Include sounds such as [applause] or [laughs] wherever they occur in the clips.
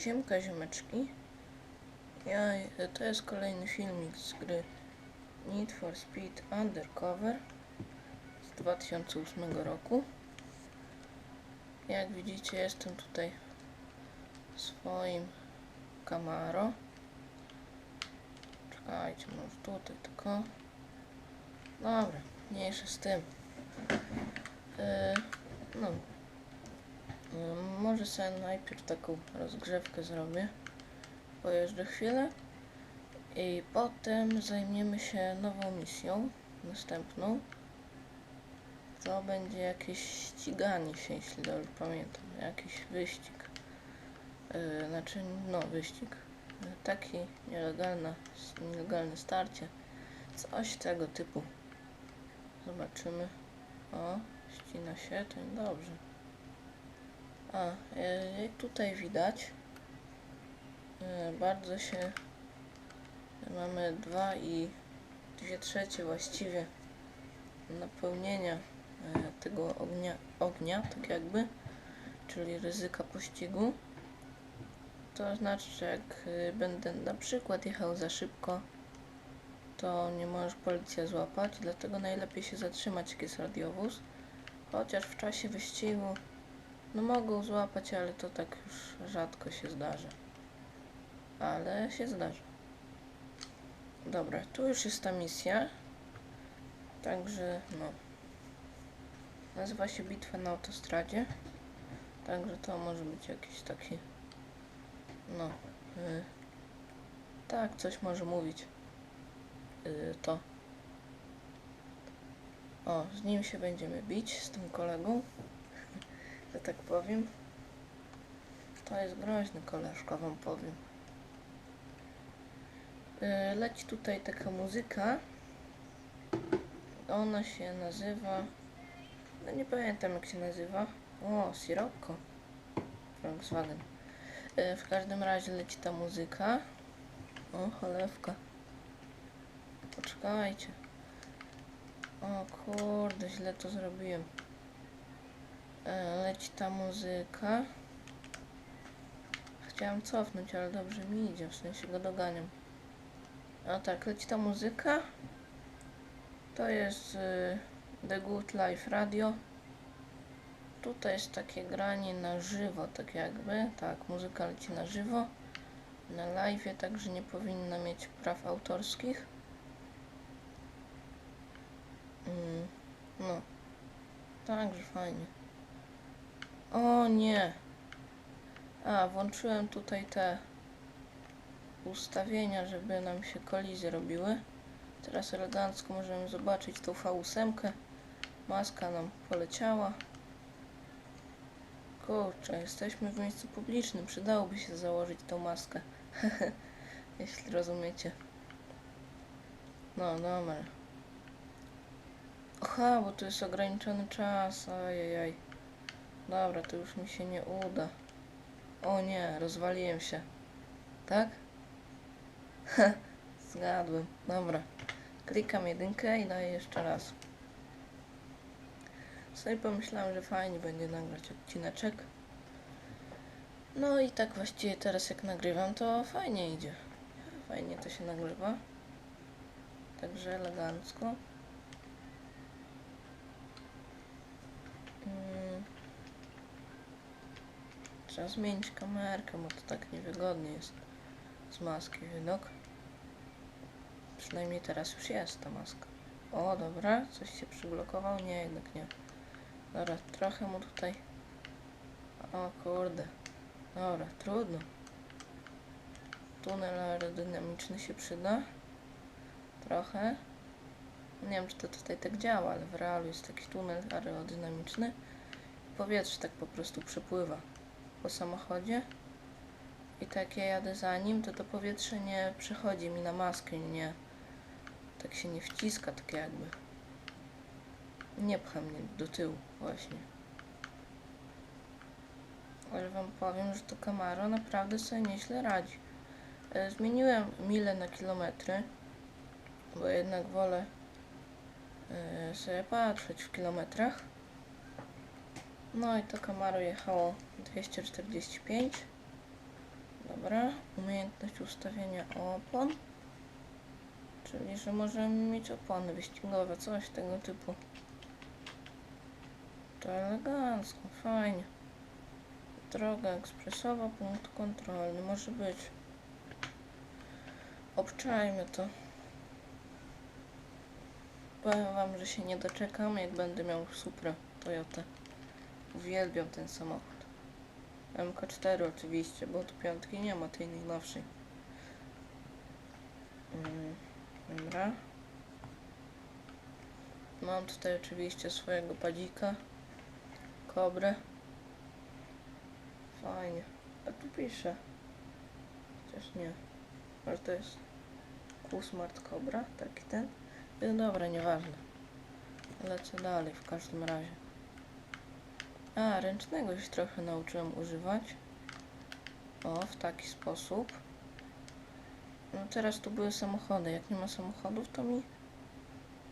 Siemka ziomeczki. Ja, to jest kolejny filmik z gry Need for Speed Undercover z 2008 roku. Jak widzicie jestem tutaj w swoim Camaro. Czekajcie, może tutaj tylko. Dobra, mniejsze z tym. Yy, no, Może sobie najpierw taką rozgrzewkę zrobię. Pojeżdżę chwilę i potem zajmiemy się nową misją, następną. To będzie jakieś ściganie się, jeśli dobrze pamiętam. Jakiś wyścig. Yy, znaczy, no, wyścig. Taki nielegalna, nielegalne starcie. Coś tego typu. Zobaczymy. O, ścina się, to dobrze. A, e, jak tutaj widać, e, bardzo się mamy dwa i dwie trzecie właściwie napełnienia e, tego ognia, ognia, tak jakby, czyli ryzyka pościgu. To znaczy, że jak e, będę na przykład jechał za szybko, to nie możesz policja złapać, dlatego najlepiej się zatrzymać, jak jest radiowóz. Chociaż w czasie wyścigu no mogą złapać, ale to tak już rzadko się zdarza. Ale się zdarza. Dobra, tu już jest ta misja. Także no. Nazywa się Bitwa na autostradzie. Także to może być jakiś taki. No. Y, tak, coś może mówić. Y, to. O, z nim się będziemy bić, z tym kolegą że tak powiem. To jest groźny koleżka, wam powiem. Yy, Leci tutaj taka muzyka. Ona się nazywa... No nie pamiętam jak się nazywa. O, Sirocco. Volkswagen. Yy, W każdym razie leci ta muzyka. O, cholewka. Poczekajcie. O kurde, źle to zrobiłem. E, leci ta muzyka. Chciałam cofnąć, ale dobrze mi idzie, w sensie go doganiam. A tak, leci ta muzyka. To jest y, The Good Life Radio. Tutaj jest takie granie na żywo, tak jakby. Tak, muzyka leci na żywo. Na live, także nie powinna mieć praw autorskich. Mm, no. Także fajnie. O nie. A, włączyłem tutaj te ustawienia, żeby nam się kolizje robiły. Teraz elegancko możemy zobaczyć tą V8. Maska nam poleciała. Kurczę, jesteśmy w miejscu publicznym. Przydałoby się założyć tą maskę. [laughs] Jeśli rozumiecie. No, dobra. Aha, bo tu jest ograniczony czas. Ajajaj. Dobra, to już mi się nie uda. O nie, rozwaliłem się. Tak? [laughs] Zgadłem. Dobra. Klikam jedynkę i daję jeszcze raz. Sobie pomyślałem, że fajnie będzie nagrać odcineczek. No i tak właściwie teraz jak nagrywam, to fajnie idzie. Fajnie to się nagrywa. Także elegancko. Trzeba zmienić kamerkę, bo to tak niewygodnie jest z maski widok. Przynajmniej teraz już jest ta maska. O, dobra, coś się przyblokował? Nie, jednak nie. Dobra, trochę mu tutaj... O kurde. Dobra, trudno. Tunel aerodynamiczny się przyda. Trochę. Nie wiem, czy to tutaj tak działa, ale w realu jest taki tunel aerodynamiczny. Powietrze tak po prostu przepływa po samochodzie i tak ja jadę za nim, to to powietrze nie przechodzi mi na maskę, nie tak się nie wciska, tak jakby nie pcha mnie do tyłu właśnie. Ale wam powiem, że to Camaro naprawdę sobie nieźle radzi. E, Zmieniłem mile na kilometry, bo jednak wolę e, sobie patrzeć w kilometrach. No i to Camaro jechało 245 Dobra, umiejętność ustawienia opon. Czyli, że możemy mieć opony wyścigowe, coś tego typu. To elegancko, fajnie. Droga ekspresowa, punkt kontrolny, może być. Obczajmy to. Powiem wam, że się nie doczekam, jak będę miał Supra Toyota. Uwielbiam ten samochód. MK4 oczywiście, bo tu piątki nie ma tej najnowszej. Mm, Dobra. Mam tutaj oczywiście swojego padzika. Kobrę. Fajnie. A tu pisze. Chociaż nie. Może to jest Q-Smart Cobra? Taki ten? No dobra, nieważne. Lecę dalej w każdym razie. A, ręcznego już trochę nauczyłem używać. O, w taki sposób. No teraz tu były samochody. Jak nie ma samochodów, to mi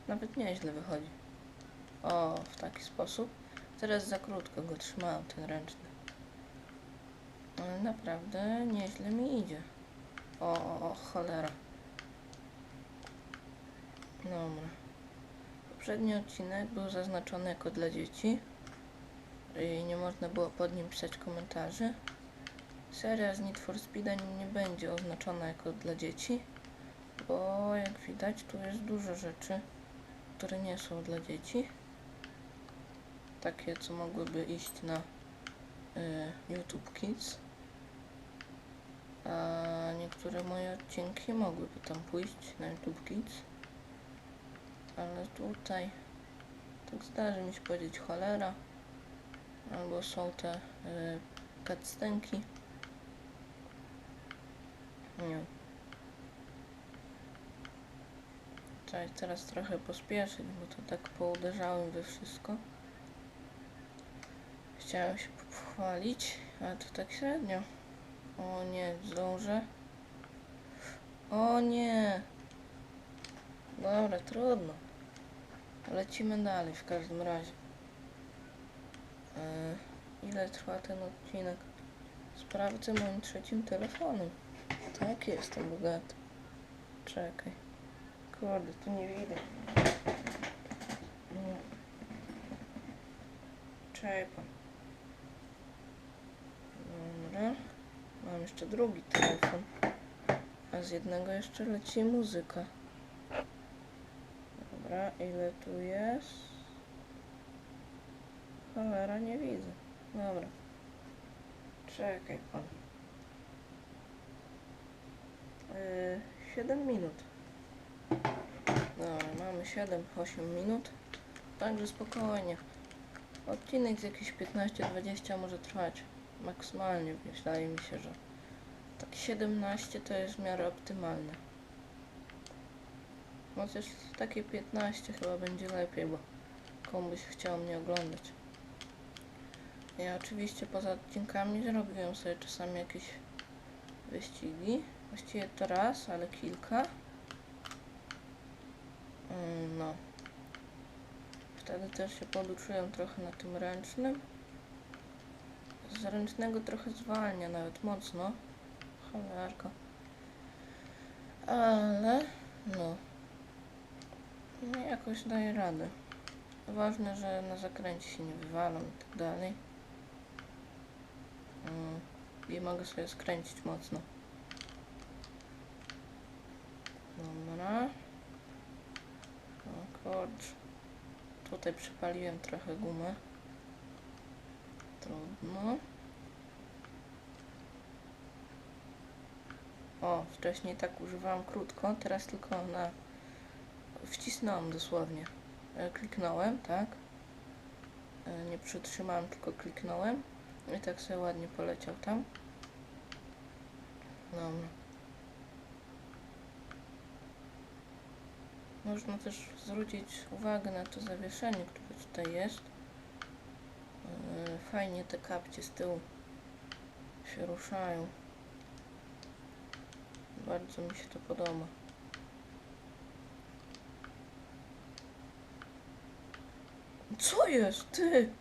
nawet nieźle wychodzi. O, w taki sposób. Teraz za krótko go trzymałem, ten ręczny. Ale naprawdę nieźle mi idzie. O, o, o, cholera. Dobra. Poprzedni odcinek był zaznaczony jako dla dzieci i nie można było pod nim pisać komentarzy. Seria z Need for Speeda nie będzie oznaczona jako dla dzieci, bo jak widać tu jest dużo rzeczy, które nie są dla dzieci. Takie, co mogłyby iść na y, YouTube Kids. A niektóre moje odcinki mogłyby tam pójść na YouTube Kids. Ale tutaj tak zdarzy mi się powiedzieć cholera. Albo są te y, cutscenki. Nie. Trzeba teraz trochę pospieszyć, bo to tak pouderzałem we wszystko. Chciałem się pochwalić, ale to tak średnio. O nie, zdążę. O nie. Dobra, trudno. Lecimy dalej w każdym razie. E, ile trwa ten odcinek? Sprawdzę moim trzecim telefonem. Tak, jestem bogaty. Czekaj. Kurde, tu nie widać. Czekaj. Dobra. Mam jeszcze drugi telefon. A z jednego jeszcze leci muzyka. Dobra, ile tu jest? Cholera, nie widzę. Dobra. Czekaj pan. Yy, 7 minut. Dobra, mamy 7-8 minut. Także spokojnie. Odcinek z jakieś 15-20 może trwać. Maksymalnie wydaje mi się, że tak 17 to jest w miarę optymalne. Chociaż takie 15 chyba będzie lepiej, bo komuś chciał mnie oglądać. Ja oczywiście poza odcinkami zrobiłem sobie czasami jakieś wyścigi. Właściwie to raz, ale kilka. Mm, No. Wtedy też się poduczyłem trochę na tym ręcznym. Z ręcznego trochę zwalnia, nawet mocno. Cholerka. Ale, no. No jakoś daje radę. Ważne, że na zakręcie się nie wywalam i tak dalej. I mogę sobie skręcić mocno. Dobra. O kurcz. Tutaj przypaliłem trochę gumę. Trudno. O, wcześniej tak używałam krótko, teraz tylko na... Wcisnąłem dosłownie. E, Kliknąłem, tak? E, Nie przytrzymałem, tylko kliknąłem. I tak sobie ładnie poleciał tam. Dobra. Można też zwrócić uwagę na to zawieszenie, które tutaj jest. Yy, Fajnie te kapcie z tyłu się ruszają. Bardzo mi się to podoba. Co jest, ty?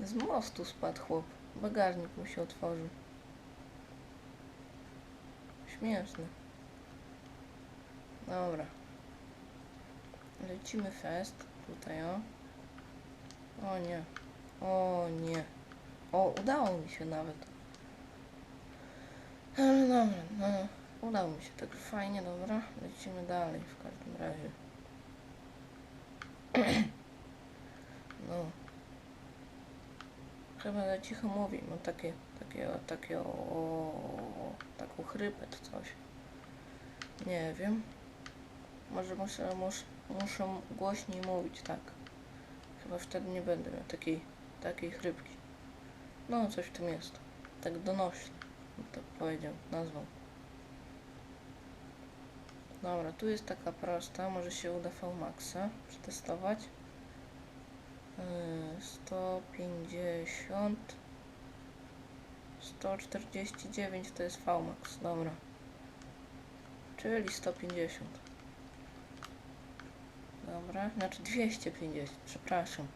[laughs] Z mostu spadł chłop. Bagażnik mu się otworzył. Śmieszne. Dobra. Lecimy fest. Tutaj o. O nie. O nie. O, udało mi się nawet. Ale dobra, no. Udało mi się tak fajnie, dobra. Lecimy dalej w każdym razie. No. Chyba za cicho mówi, mam takie, takie, takie, o, o, taką chrypę czy coś. Nie wiem. Może muszę, muszę, muszę głośniej mówić, tak. Chyba wtedy nie będę miał takiej, takiej chrypki. No, coś w tym jest. Tak donośnie, to powiedział, nazwał. Dobra, tu jest taka prosta, może się uda VMAXa przetestować. Yy, 150 149 to jest VMAX, dobra. Czyli 150. Dobra, znaczy 250, przepraszam.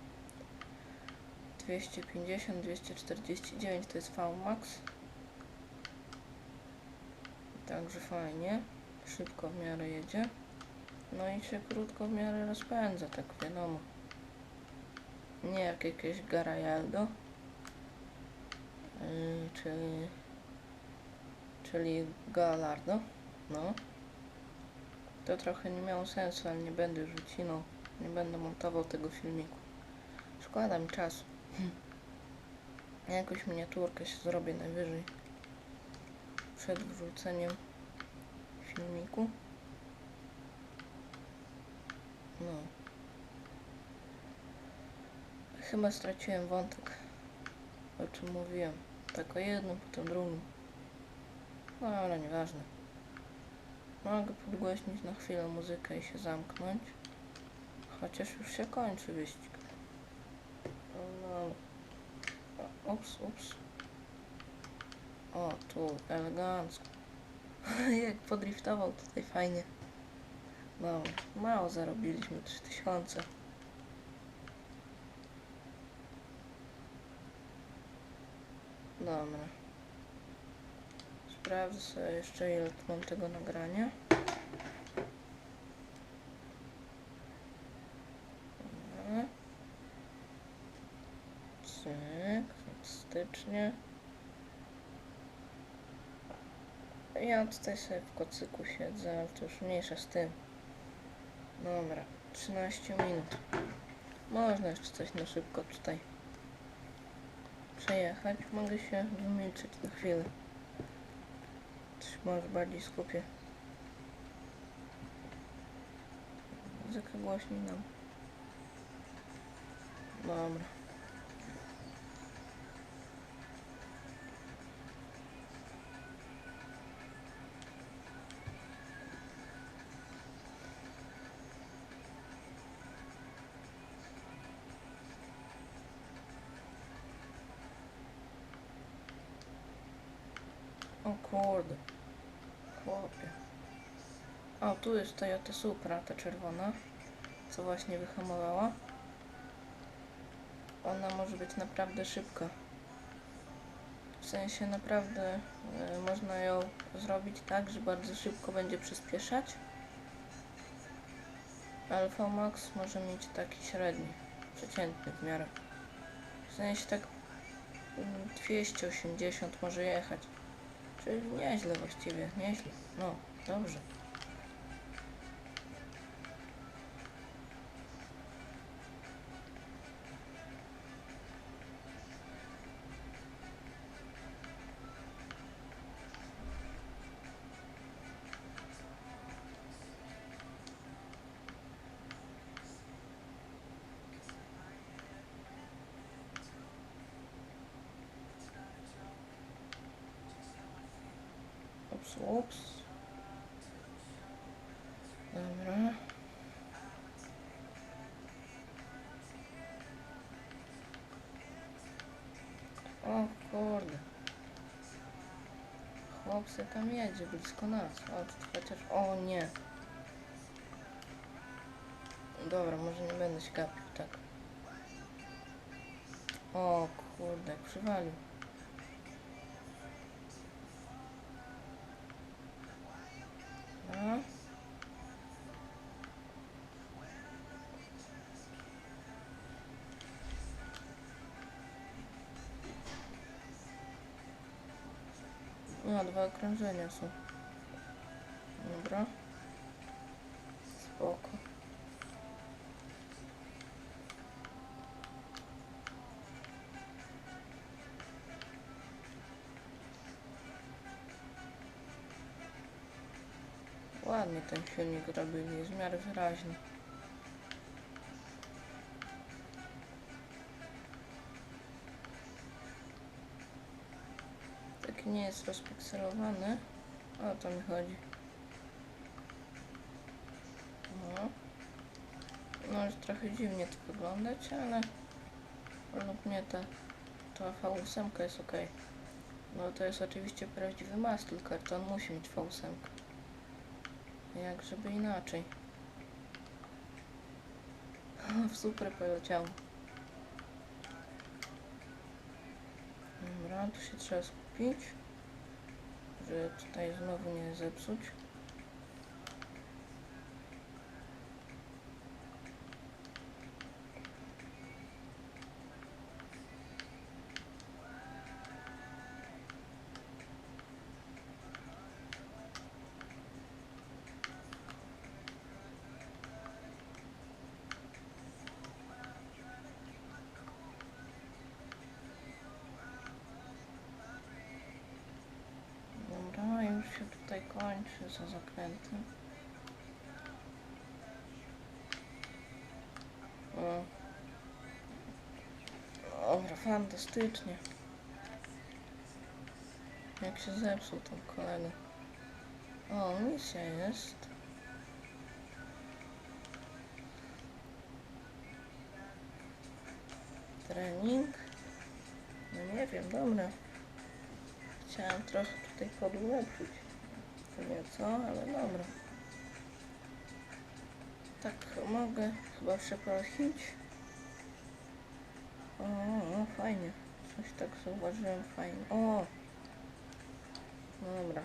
250, 249 to jest VMAX. Także fajnie. Szybko w miarę jedzie. No i się krótko w miarę rozpędza, tak wiadomo. Nie jak jakieś Garajaldo. Yy, czyli... Czyli Galardo. No. To trochę nie miało sensu, ale nie będę już ucinał. Nie będę montował tego filmiku. Szkoda mi czasu. [laughs] Jakąś miniaturkę się zrobię najwyżej. Przed wrzuceniem filmiku. No. Chyba straciłem wątek. O czym mówiłem. Tak o jednym, potem drugim. No ale nieważne. Mogę podgłośnić na chwilę muzykę i się zamknąć. Chociaż już się kończy wyścig. No, Ups, ups. O, tu elegancko. [laughs] Jak podriftował tutaj fajnie. No, mało zarobiliśmy, 3000. Dobra. Sprawdzę sobie jeszcze ile mam tego nagrania. Cyk, fantastycznie. Ja tutaj sobie w kocyku siedzę, ale to już mniejsza z tym. Dobra, 13 minut. Można jeszcze coś na szybko tutaj przejechać. Mogę się wymilczyć na chwilę. Może bardziej skupię. Muzyka głośniej nam. Dobra. O kurde. Chłopie. O, tu jest Toyota Supra, ta czerwona, co właśnie wyhamowała. Ona może być naprawdę szybka. W sensie naprawdę y, można ją zrobić tak, że bardzo szybko będzie przyspieszać. Ale VMAX może mieć taki średni, przeciętny w miarę. W sensie tak mm, 280 może jechać. Czyli nieźle właściwie, nieźle. No, dobrze. Ups. Dobra. O kurde. Chłop se tam jedzie blisko nas. O, chociaż... O nie. Dobra, może nie będę się gapił, tak. O kurde, przywalił. Ага. А, два окружения все. Ładnie ten silnik robili, jest w miarę wyraźny. Taki nie jest rozpikselowany. O to mi chodzi. No. Może trochę dziwnie to wyglądać, ale lub nie ta, ta V8 jest ok. No to jest oczywiście prawdziwy mastul, karton musi mieć V8. Jak żeby inaczej. W super poleciało. Dobra, tu się trzeba skupić, żeby tutaj znowu nie zepsuć. Kończy za zakrętem. O. Dobra, fantastycznie. Jak się zepsuł ten kolega. O, misja jest. Trening. No nie wiem, dobra. Chciałem trochę tutaj podlepszyć. Nieco, ale dobra. Tak mogę chyba przeprosić. O, o, fajnie. Coś tak zauważyłem fajnie. O! Dobra.